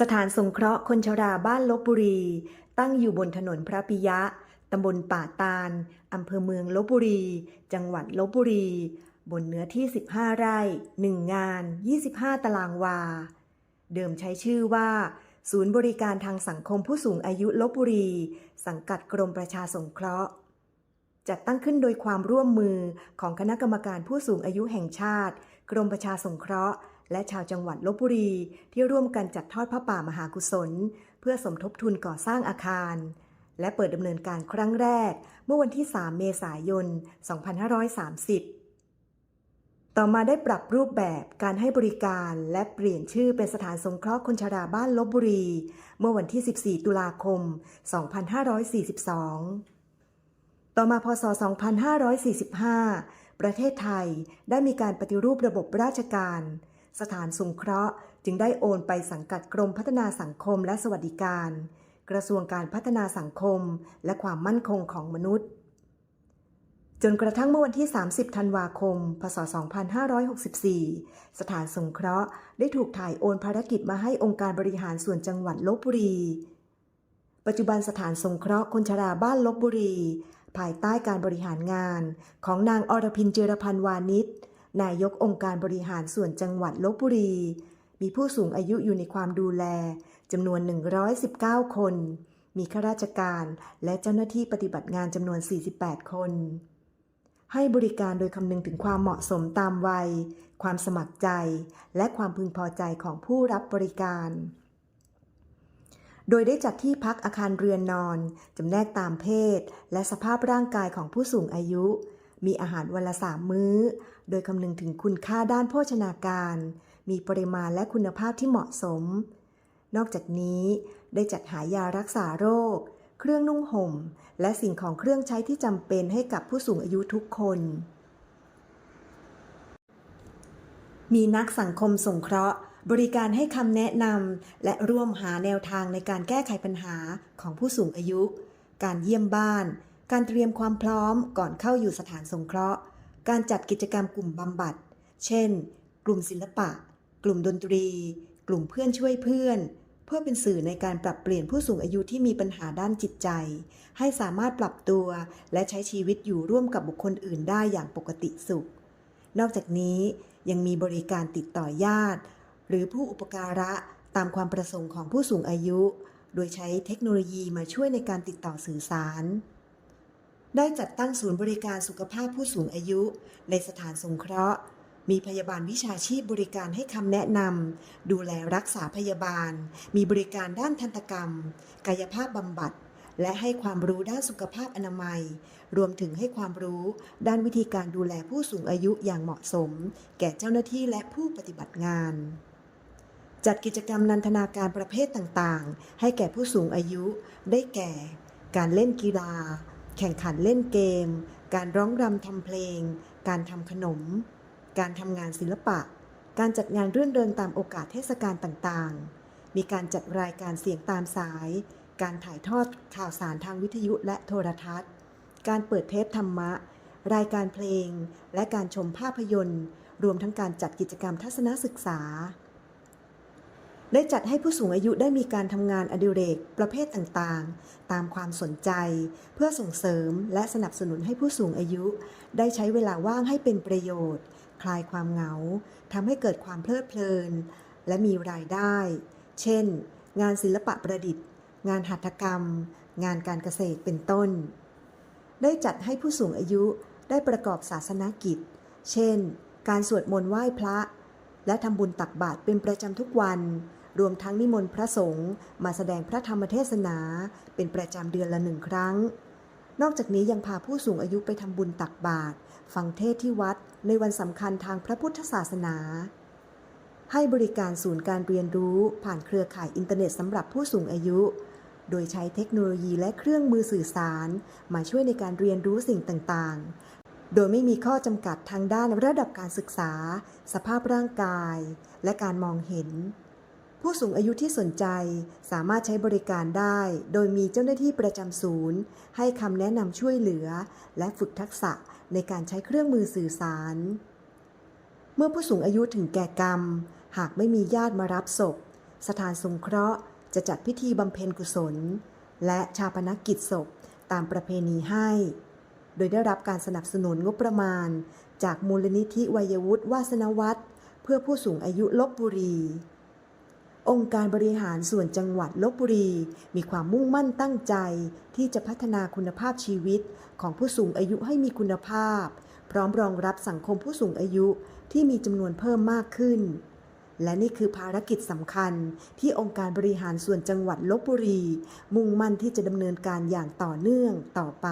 สถานสงเคราะห์คนชราบ้านลบบุรี ตั้งอยู่บนถนนพระปิยะ ตำบลป่าตาล อำเภอเมืองลบบุรี จังหวัดลบบุรี บนเนื้อที่ 15 ไร่ 1 งาน 25 ตารางวา เดิมใช้ชื่อว่า ศูนย์บริการทางสังคมผู้สูงอายุลบบุรี สังกัดกรมประชาสงเคราะห์ จัดตั้งขึ้นโดยความร่วมมือของคณะกรรมการผู้สูงอายุแห่งชาติ กรมประชาสงเคราะห์ และชาวจังหวัดลบบุรี ที่ร่วมกันจัดทอดพระป่ามหากุศล เพื่อสมทบทุนก่อสร้างอาคาร และเปิดดำเนินการครั้งแรก เมื่อวันที่ 3 เมษายน 2530 ต่อมาได้ปรับรูปแบบการให้บริการและเปลี่ยนชื่อเป็นสถานสงเคราะห์คนชราบ้านลบบุรี เมื่อวันที่ 14 ตุลาคม 2542ต่อมาพศ 2545 ประเทศไทยได้มีการปฏิรูประบบราชการ สถานสงเคราะห์ จึงได้โอนไปสังกัดกรมพัฒนาสังคมและสวัสดิการ กระทรวงการพัฒนาสังคม และความมั่นคงของมนุษย์ จนกระทั่งเมื่อวันที่ 30 ธันวาคม พศ 2564 สถานสงเคราะห์ได้ถูกถ่ายโอนภารกิจมาให้องค์การบริหารส่วนจังหวัดลบบุรี ปัจจุบันสถานสงเคราะห์คนชราบ้านลบบุรี ภายใต้การบริหารงานของนางอรพินเจรพันธ์วานิช นายกองค์การบริหารส่วนจังหวัดลบบุรี มีผู้สูงอายุอยู่ในความดูแลจำนวน 119 คน มีข้าราชการและเจ้าหน้าที่ปฏิบัติงานจำนวน 48 คน ให้บริการโดยคำนึงถึงความเหมาะสมตามวัย ความสมัครใจ และความพึงพอใจของผู้รับบริการ โดยได้จัดที่พักอาคารเรือนนอนจำแนกตามเพศ และสภาพร่างกายของผู้สูงอายุ มีอาหารวันละสามมื้อ โดยคำนึงถึงคุณค่าด้านโภชนาการ มีปริมาณและคุณภาพที่เหมาะสม นอกจากนี้ได้จัดหายารักษาโรค เครื่องนุ่งห่ม และสิ่งของเครื่องใช้ที่จำเป็นให้กับผู้สูงอายุทุกคน มีนักสังคมสงเคราะห์ บริการให้คำแนะนำและร่วมหาแนวทางในการแก้ไขปัญหาของผู้สูงอายุ การเยี่ยมบ้าน การเตรียมความพร้อมก่อนเข้าอยู่สถานสงเคราะห์ การจัดกิจกรรมกลุ่มบำบัด เช่น กลุ่มศิลปะ กลุ่มดนตรี กลุ่มเพื่อนช่วยเพื่อน เพื่อเป็นสื่อในการปรับเปลี่ยนผู้สูงอายุที่มีปัญหาด้านจิตใจ ให้สามารถปรับตัวและใช้ชีวิตอยู่ร่วมกับบุคคลอื่นได้อย่างปกติสุข นอกจากนี้ยังมีบริการติดต่อญาติ หรือผู้อุปการะตามความประสงค์ของผู้สูงอายุ โดยใช้เทคโนโลยีมาช่วยในการติดต่อสื่อสาร ได้จัดตั้งศูนย์บริการสุขภาพผู้สูงอายุ ในสถานสงเคราะห์ มีพยาบาลวิชาชีพบริการให้คำแนะนำ ดูแลรักษาพยาบาล มีบริการด้านทันตกรรม กายภาพบำบัด และให้ความรู้ด้านสุขภาพอนามัย รวมถึงให้ความรู้ด้านวิธีการดูแลผู้สูงอายุอย่างเหมาะสม แก่เจ้าหน้าที่และผู้ปฏิบัติงานจัดกิจกรรมนันทนาการประเภทต่าง ๆ ให้แก่ผู้สูงอายุ ได้แก่ การเล่นกีฬา แข่งขันเล่นเกม การร้องรำทำเพลง การทำขนม การทำงานศิลปะ การจัดงานรื่นเริงตามโอกาสเทศกาลต่างๆ มีการจัดรายการเสียงตามสาย การถ่ายทอดข่าวสารทางวิทยุและโทรทัศน์ การเปิดเทปธรรมะ รายการเพลง และการชมภาพยนตร์ รวมทั้งการจัดกิจกรรมทัศนศึกษา ได้จัดให้ผู้สูงอายุได้มีการทำงานอดิเรกประเภทต่างๆ ตามความสนใจ เพื่อส่งเสริมและสนับสนุนให้ผู้สูงอายุ ได้ใช้เวลาว่างให้เป็นประโยชน์ คลายความเหงาทำให้เกิดความเพลิดเพลิน และมีรายได้ เช่น งานศิลปะประดิษฐ์ งานหัตถกรรม งานการเกษตรเป็นต้น ได้จัดให้ผู้สูงอายุได้ประกอบศาสนกิจ เช่น การสวดมนต์ไหว้พระ และทำบุญตักบาตรเป็นประจำทุกวัน รวมทั้งนิมนต์พระสงฆ์มาแสดงพระธรรมเทศนา เป็นประจำเดือนละหนึ่งครั้ง นอกจากนี้ยังพาผู้สูงอายุไปทำบุญตักบาตรฟังเทศที่วัดในวันสำคัญทางพระพุทธศาสนา ให้บริการศูนย์การเรียนรู้ผ่านเครือข่ายอินเทอร์เน็ตสำหรับผู้สูงอายุโดยใช้เทคโนโลยีและเครื่องมือสื่อสาร มาช่วยในการเรียนรู้สิ่งต่าง โดยไม่มีข้อจำกัดทางด้านระดับการศึกษา สภาพร่างกาย และการมองเห็น ผู้สูงอายุที่สนใจสามารถใช้บริการได้ โดยมีเจ้าหน้าที่ประจำศูนย์ ให้คำแนะนำช่วยเหลือ และฝึกทักษะในการใช้เครื่องมือสื่อสาร เมื่อผู้สูงอายุถึงแก่กรรม หากไม่มีญาติมารับศพ สถานสงเคราะห์ จะจัดพิธีบำเพ็ญกุศล และชาปนกิจศพตามประเพณีให้ โดยได้รับการสนับสนุนงบประมาณ จากมูลนิธิวัยวุฒิวาสนวัตรเพื่อผู้สูงอายุลบบุรี องค์การบริหารส่วนจังหวัดลบบุรี มีความมุ่งมั่นตั้งใจ ที่จะพัฒนาคุณภาพชีวิตของผู้สูงอายุให้มีคุณภาพ พร้อมรองรับสังคมผู้สูงอายุที่มีจำนวนเพิ่มมากขึ้นและนี่คือภารกิจสำคัญที่องค์การบริหารส่วนจังหวัดลบบุรี มุ่งมั่นที่จะดำเนินการอย่างต่อเนื่องต่อไป